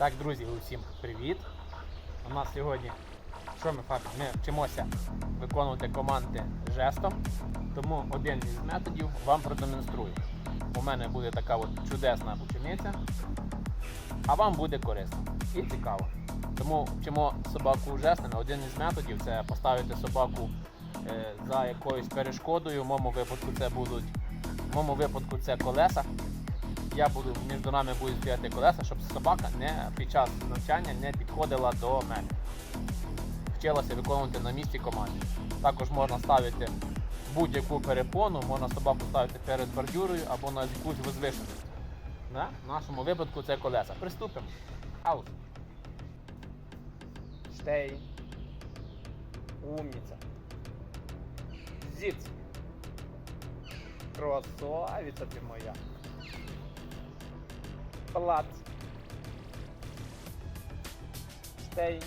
Так, друзі, усім привіт! У нас сьогодні, що ми Фабі? Ми вчимося виконувати команди жестом, тому один із методів вам продемонструю. У мене буде така от чудесна учениця, а вам буде корисно і цікаво. Тому вчимо собаку жестами. Один із методів це поставити собаку е, за якоюсь перешкодою. В моєму випадку це будуть в моєму випадку це колеса. Я буду між нами будуть стояти колеса, щоб собака не під час навчання не підходила до мене. Вчилася виконувати на місці команди. Також можна ставити будь-яку перепону, можна собаку ставити перед бордюрою або на якусь возвишеність. Да? В нашому випадку це колеса. Приступимо. Аут. Штей. Умніця. Зіц. Красавиця ти моя. Плац. Штей.